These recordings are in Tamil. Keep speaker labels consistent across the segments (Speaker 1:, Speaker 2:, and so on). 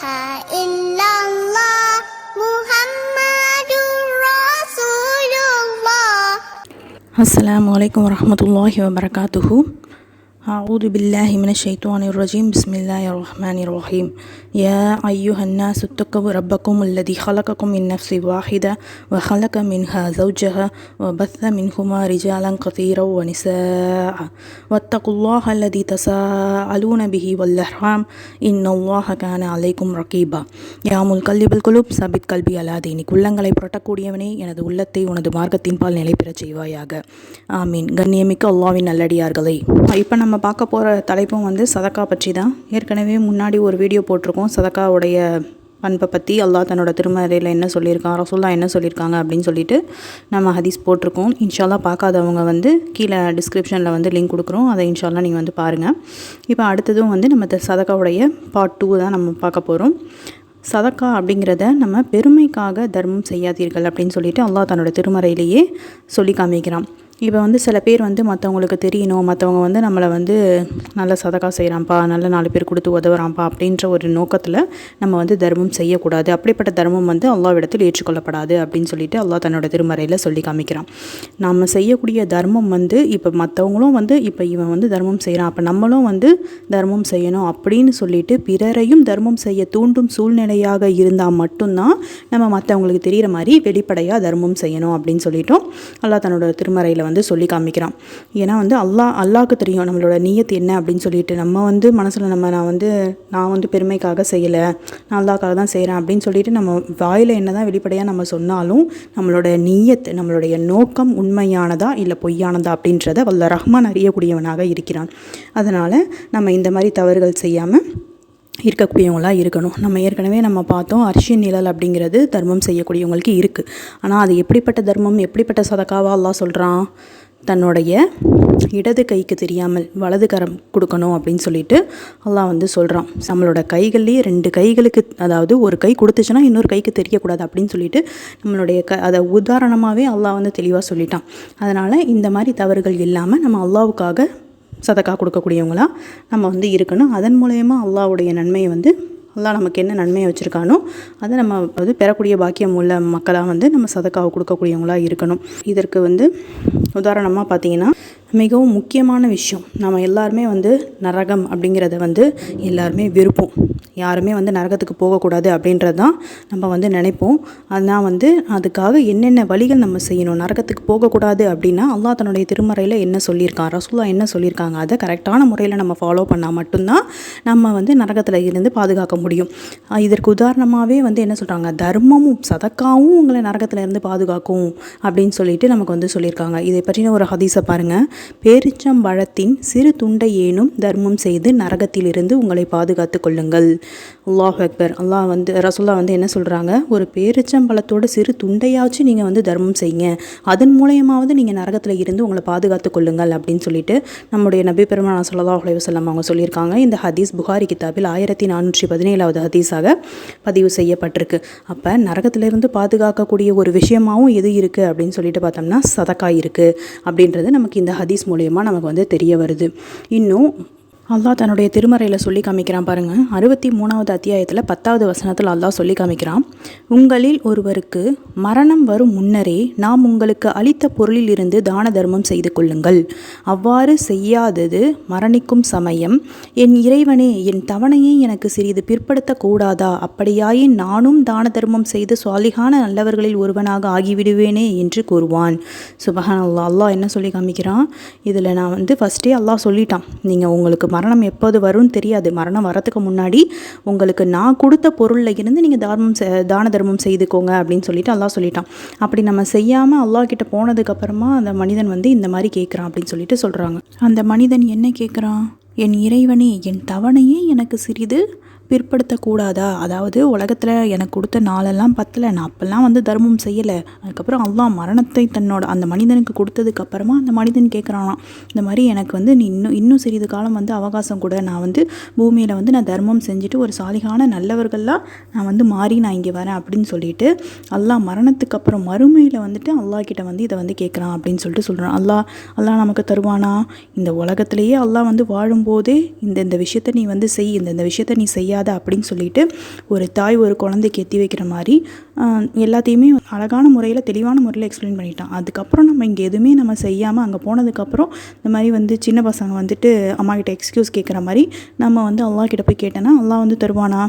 Speaker 1: ilaha illallah
Speaker 2: Muhammadur Rasulullah. Assalamualaikum warahmatullahi wabarakatuh. أعوذ بالله من الشيطان الرجيم بسم الله الرحمن الرحيم يا أيها الناس اتقوا ربكم الذي خلقكم من نفس واحدة وخلق منها زوجها وبث منهما رجالا كثيرا ونساء واتقوا الله الذي تساءلون به والأرحام إن الله كان عليكم رقيبا يا முல்கல்லிபல் القلوب Sabith கல்வி அலாதீனிக் உள்ளங்களை புரட்டக்கூடியவனே எனது உள்ளத்தை உனது மார்க்கத்தின் பால் நிலை பெறச் செய்வாயாக ஆமீன் கண்ணியமிக்க அல்லாவின் நல்லடியார்களே இப்போ நம்ம பார்க்க போகிற தலைப்பும் வந்து சதக்கா பற்றி தான் ஏற்கனவே முன்னாடி ஒரு வீடியோ போட்டிருக்கோம். சதக்காவுடைய பண்பை பற்றி அல்லாஹ் தன்னோட திருமறையில் என்ன சொல்லியிருக்கான் ரசோல்லா என்ன சொல்லியிருக்காங்க அப்படின்னு சொல்லிட்டு நம்ம ஹதீஸ் போட்டிருக்கோம். இன்ஷால்லா பார்க்காதவங்க வந்து கீழே டிஸ்கிரிப்ஷனில் வந்து லிங்க் கொடுக்குறோம். அதை இன்ஷால்லா நீங்கள் வந்து பாருங்கள் இப்போ அடுத்ததும் வந்து நம்ம சதக்காவுடைய பார்ட் டூ தான் நம்ம பார்க்க போகிறோம் சதக்கா அப்படிங்கிறத நம்ம பெருமைக்காக தர்மம் செய்யாதீர்கள் அப்படின்னு சொல்லிட்டு அல்லாஹ் தன்னோட திருமறையிலேயே சொல்லி காமிக்கிறான். இப்போ வந்து சில பேர் வந்து மற்றவங்களுக்கு தெரியணும் மற்றவங்க வந்து நம்மளை வந்து நல்ல சதக்கா செய்கிறான்ப்பா நல்ல நாலு பேர் கொடுத்து உதவுறான்ப்பா அப்படின்ற ஒரு நோக்கத்தில் நம்ம வந்து தர்மம் செய்யக்கூடாது. அப்படிப்பட்ட தர்மம் வந்து அல்லாவிடத்தில் ஏற்றுக்கொள்ளப்படாது அப்படின்னு சொல்லிட்டு அல்லாஹ் தன்னோட திருமறையில் சொல்லி காமிக்கிறான். நம்ம செய்யக்கூடிய தர்மம் வந்து இப்போ மற்றவங்களும் வந்து இப்போ இவன் வந்து தர்மம் செய்கிறான் அப்போ நம்மளும் வந்து தர்மம் செய்யணும் அப்படின்னு சொல்லிட்டு பிறரையும் தர்மம் செய்ய தூண்டும் சூழ்நிலையாக இருந்தால் மட்டும்தான் நம்ம மற்றவங்களுக்கு தெரிகிற மாதிரி வெளிப்படையாக தர்மம் செய்யணும் அப்படின்னு சொல்லிட்டோம் அல்லாஹ் தன்னோட திருமறையில் வந்து சொல்லி காமிக்கிறான். ஏன்னா வந்து அல்லாஹ் அல்லாவுக்கு தெரியும் நம்மளோட நீயத் என்ன அப்படின்னு சொல்லிட்டு. நம்ம வந்து மனசில் நம்ம நான் வந்து நான் வந்து பெருமைக்காக செய்யலை நான் அல்லாக்காக தான் செய்கிறேன் அப்படின்னு சொல்லிட்டு நம்ம வாயில் என்ன தான் வெளிப்படையாக நம்ம சொன்னாலும் நம்மளோட நீயத் நம்மளுடைய நோக்கம் உண்மையானதா இல்லை பொய்யானதா அப்படின்றத வல்ல ரஹ்மான் அறியக்கூடியவனாக இருக்கிறான். அதனால் நம்ம இந்த மாதிரி தவறுகள் செய்யாமல் இருக்கக்கூடியவங்களாக இருக்கணும். நம்ம ஏற்கனவே நம்ம பார்த்தோம் அரிசி நிழல் அப்படிங்கிறது தர்மம் செய்யக்கூடியவங்களுக்கு இருக்குது ஆனால் அது எப்படிப்பட்ட தர்மம் எப்படிப்பட்ட சதக்காவா எல்லாம் சொல்கிறான் தன்னுடைய இடது கைக்கு தெரியாமல் வலது கரம் கொடுக்கணும் அப்படின்னு சொல்லிட்டு அல்லாஹ் வந்து சொல்கிறான் நம்மளோட கைகள்லேயே ரெண்டு கைகளுக்கு அதாவது ஒரு கை கொடுத்துச்சுன்னா இன்னொரு கைக்கு தெரியக்கூடாது அப்படின்னு சொல்லிட்டு நம்மளுடைய க அதை உதாரணமாகவே அல்லாஹ் வந்து தெளிவாக சொல்லிட்டான். அதனால் இந்த மாதிரி தவறுகள் இல்லாமல் நம்ம அல்லாவுக்காக சதக்கா கொடுக்கக்கூடியவங்களாக நம்ம வந்து இருக்கணும். அதன் மூலயமா அல்லாவுடைய நன்மையை வந்து அல்லாஹ் நமக்கு என்ன நன்மையை வச்சுருக்கானோ அதை நம்ம வந்து பெறக்கூடிய பாக்கியம் உள்ள மக்களாக வந்து நம்ம சதக்காவை கொடுக்கக்கூடியவங்களாக இருக்கணும். இதற்கு வந்து உதாரணமாக பார்த்தீங்கன்னா மிகவும் முக்கியமான விஷயம் நம்ம எல்லாருமே வந்து நரகம் அப்படிங்கிறத வந்து எல்லாருமே விருப்பம். யாருமே வந்து நரகத்துக்கு போகக்கூடாது அப்படின்றது தான் நம்ம வந்து நினைப்போம். ஆனால் வந்து அதுக்காக என்னென்ன வழிகள் நம்ம செய்யணும்? நரகத்துக்கு போகக்கூடாது அப்படின்னா அல்லா தன்னுடைய திருமறையில் என்ன சொல்லியிருக்கான்? ரசூலா என்ன சொல்லியிருக்காங்க? அதை கரெக்டான முறையில் நம்ம ஃபாலோ பண்ணால் மட்டும்தான் நம்ம வந்து நரகத்தில் இருந்து பாதுகாக்க முடியும். இதற்கு உதாரணமாகவே வந்து என்ன சொல்கிறாங்க தர்மமும் சதக்காவும் உங்களை நரகத்தில் இருந்து பாதுகாக்கும் அப்படின்னு சொல்லிட்டு நமக்கு வந்து சொல்லியிருக்காங்க. இதை பற்றின ஒரு ஹதீஸை பாருங்கள் பேரிச்சம்பழத்தின் சிறு துண்டை ஏனும் தர்மம் செய்து நரகத்திலிருந்து உங்களை பாதுகாத்து கொள்ளுங்கள். அல்லாஹ் அக்பர். அல்லாஹ் வந்து ரசுல்லா வந்து என்ன சொல்கிறாங்க ஒரு பேரிச்சம்பழத்தோட சிறு துண்டையாச்சும் நீங்கள் வந்து தர்மம் செய்யுங்க. அதன் மூலயமாவது நீங்கள் நரகத்தில் இருந்து உங்களை பாதுகாத்து கொள்ளுங்கள் அப்படின்னு சொல்லிட்டு நம்முடைய நபி பெருமானா ஸல்லல்லாஹு அலைஹி வஸல்லம் அவங்க சொல்லியிருக்காங்க. இந்த ஹதீஸ் புகாரி கிதாபில் ஆயிரத்தி நானூற்றி பதினேழு பதினேழாவது ஹதீஸாக பதிவு செய்யப்பட்டிருக்கு. அப்போ நரகத்திலிருந்து பாதுகாக்கக்கூடிய ஒரு விஷயமாவும் எது இருக்குது அப்படின்னு சொல்லிட்டு பார்த்தோம்னா சதக்கா இருக்குது அப்படின்றது நமக்கு இந்த ஹதீஸ் மூலயமா நமக்கு வந்து தெரிய வருது. இன்னும் அல்லாஹ் தன்னுடைய திருமறையில் சொல்லி காமிக்கிறான் பாருங்கள் அறுபத்தி மூணாவது அத்தியாயத்தில் பத்தாவது வசனத்தில் அல்லாஹ் சொல்லி காமிக்கிறான். உங்களில் ஒருவருக்கு மரணம் வரும் முன்னரே நாம் உங்களுக்கு அளித்த பொருளில் இருந்து தான தர்மம் செய்து கொள்ளுங்கள். அவ்வாறு செய்யாதது மரணிக்கும் சமயம். என் இறைவனே என் தவணையை எனக்கு சிறிது பிற்படுத்தக்கூடாதா அப்படியாயின் நானும் தான தர்மம் செய்து சுவாலிகான நல்லவர்களில் ஒருவனாக ஆகிவிடுவேனே என்று கூறுவான். சுபஹான் அல்லாஹ் அல்லாஹ் என்ன சொல்லி காமிக்கிறான்? இதில் நான் வந்து ஃபஸ்ட்டே அல்லாஹ் சொல்லிட்டான். நீங்கள் உங்களுக்கு மரணம் எப்போது வரும்னு தெரியாது. மரணம் வரத்துக்கு முன்னாடி உங்களுக்கு நான் கொடுத்த பொருளில் இருந்து நீங்கள் தர்மம் தான தர்மம் செய்துக்கோங்க அப்படின்னு சொல்லிட்டு அல்லாஹ் சொல்லிட்டான். அப்படி நம்ம செய்யாமல் அல்லாஹ் கிட்ட போனதுக்கப்புறமா அந்த மனிதன் வந்து இந்த மாதிரி கேட்குறான் அப்படின்னு சொல்லிட்டு சொல்கிறாங்க அந்த மனிதன் என்ன கேட்குறான்? என் இறைவனே என் தவணையே எனக்கு சிறிது. பிற்படுத்தக்கூடாதா? அதாவது உலகத்தில் எனக்கு கொடுத்த நாளெல்லாம் பத்தலை. நான் அப்போல்லாம் வந்து தர்மம் செய்யலை. அதுக்கப்புறம் அல்லா மரணத்தை தன்னோட அந்த மனிதனுக்கு கொடுத்ததுக்கு அப்புறமா அந்த மனிதன் கேட்குறானா இந்த மாதிரி எனக்கு வந்து நீ இன்னும் இன்னும் சிறிது காலம் வந்து அவகாசம் கூட. நான் வந்து பூமியில் வந்து நான் தர்மம் செஞ்சுட்டு ஒரு சாலிகான நல்லவர்கள்லாம் நான் வந்து மாறி நான் இங்கே வரேன் அப்படின்னு சொல்லிட்டு அல்லாஹ் மரணத்துக்கு அப்புறம் மறுமையில் வந்துட்டு அல்லாஹ் கிட்ட வந்து இதை வந்து கேட்குறான் அப்படின்னு சொல்லிட்டு சொல்கிறான் அல்லா அல்லா நமக்கு தருவானா? இந்த உலகத்திலேயே அல்லாஹ் வந்து வாழும்போதே இந்த இந்த விஷயத்தை நீ வந்து செய். இந்த இந்த விஷயத்தை நீ செய்ய முடியாது அப்படின்னு சொல்லிட்டு ஒரு தாய் ஒரு குழந்தைக்கு எத்தி வைக்கிற மாதிரி எல்லாத்தையுமே அழகான முறையில் தெளிவான முறையில் எக்ஸ்பிளைன் பண்ணிட்டான். அதுக்கப்புறம் நம்ம இங்கே எதுவுமே நம்ம செய்யாமல் அங்கே போனதுக்கப்புறம் இந்த மாதிரி வந்து சின்ன பசங்க வந்துட்டு அம்மா கிட்ட எக்ஸ்கியூஸ் கேட்குற மாதிரி நம்ம வந்து அல்லாஹ் கிட்ட போய் கேட்டேன்னா அல்லா வந்து தருவானா?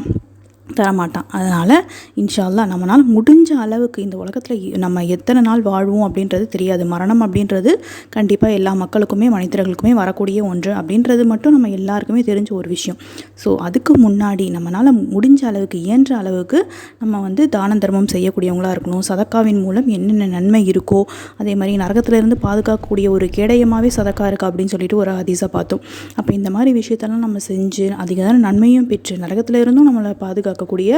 Speaker 2: தரமாட்டான். அதனால் இன்ஷா நம்மளால் முடிஞ்ச அளவுக்கு இந்த உலகத்தில் நம்ம எத்தனை நாள் வாழ்வோம் அப்படின்றது தெரியாது. மரணம் அப்படின்றது கண்டிப்பாக எல்லா மக்களுக்குமே மனிதர்களுக்குமே வரக்கூடிய ஒன்று. அப்படின்றது மட்டும் நம்ம எல்லாருக்குமே தெரிஞ்ச ஒரு விஷயம். ஸோ அதுக்கு முன்னாடி நம்மளால் முடிஞ்ச அளவுக்கு இயன்ற அளவுக்கு நம்ம வந்து தான தர்மம் செய்யக்கூடியவங்களாக இருக்கணும். சதக்காவின் மூலம் என்னென்ன நன்மை இருக்கோ அதே மாதிரி நரகத்திலிருந்து பாதுகாக்கக்கூடிய ஒரு கேடயமாகவே சதக்கா இருக்கா அப்படின்னு சொல்லிட்டு ஒரு ஹதீஸை பார்த்தோம். அப்போ இந்த மாதிரி விஷயத்தெல்லாம் நம்ம செஞ்சு அதிக நன்மையும் பெற்று நரகத்துல இருந்தும் நம்மளை பாதுகாக்கக்கூடிய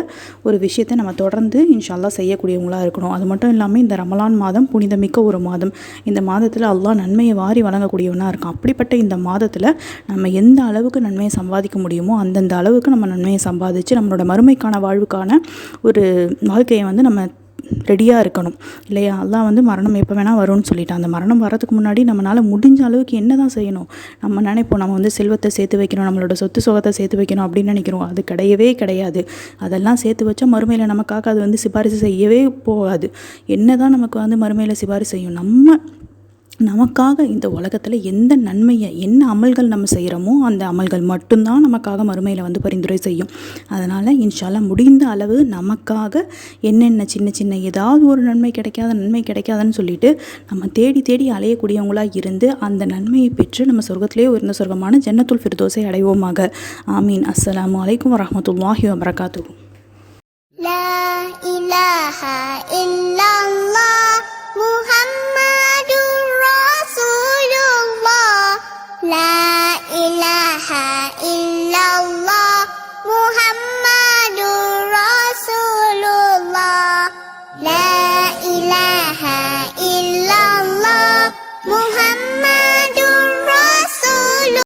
Speaker 2: ஒரு விஷயத்தை நம்ம தொடர்ந்து இன்ஷால்லா செய்யக்கூடியவங்களாக இருக்கணும். அது மட்டும் இல்லாமல் இந்த ரமலான் மாதம் புனிதமிக்க ஒரு மாதம். இந்த மாதத்தில் அல்லாஹ் நன்மையை வாரி வழங்கக்கூடியவனாக இருக்கும் அப்படிப்பட்ட இந்த மாதத்தில் நம்ம எந்த அளவுக்கு நன்மையை சம்பாதிக்க முடியுமோ அந்தந்த அளவுக்கு நம்ம நன்மையை சம்பாதிச்சு நம்மளோட மறுமைக்கான வாழ்வுக்கான ஒரு வாழ்க்கையை வந்து நம்ம ரெடியாக இருக்கணும். இல்லையா? அல்லாஹ் வந்து மரணம் எப்போ வேணால் வரும்னு சொல்லிட்டான். அந்த மரணம் வரதுக்கு முன்னாடி நம்மளால் முடிஞ்ச அளவுக்கு என்ன தான் செய்யணும்? நம்ம நினைப்போம் நம்ம வந்து செல்வத்தை சேர்த்து வைக்கணும். நம்மளோட சொத்து சுகத்தை சேர்த்து வைக்கணும் அப்படின்னு நினைக்கிறோம். அது கிடையவே கிடையாது. அதெல்லாம் சேர்த்து வச்சா மறுமையில் நமக்காக அது வந்து சிபாரிசு செய்யவே போகாது. என்ன தான் நமக்கு வந்து மறுமையில் சிபாரிசு செய்யும்? நம்ம நமக்காக இந்த உலகத்தில் எந்த நன்மையை என்ன அமல்கள் நம்ம செய்கிறோமோ அந்த அமல்கள் மட்டும்தான் நமக்காக மறுமையில் வந்து பரிந்துரை செய்யும். அதனால் இன்ஷால்லா முடிந்த அளவு நமக்காக என்னென்ன சின்ன சின்ன ஏதாவது ஒரு நன்மை கிடைக்காத நன்மை கிடைக்காதுன்னு சொல்லிட்டு நம்ம தேடி தேடி அலையக்கூடியவங்களாக இருந்து அந்த நன்மையை பெற்று நம்ம சொர்க்கத்திலே உயர்ந்த சொர்க்கமான ஜன்னத்துல் ஃபிர்தோஸை அடைவோமாக. ஆமீன். அஸ்லாம்
Speaker 1: வலைக்கம் வரமத்துல்லாஹி வபரகாத்து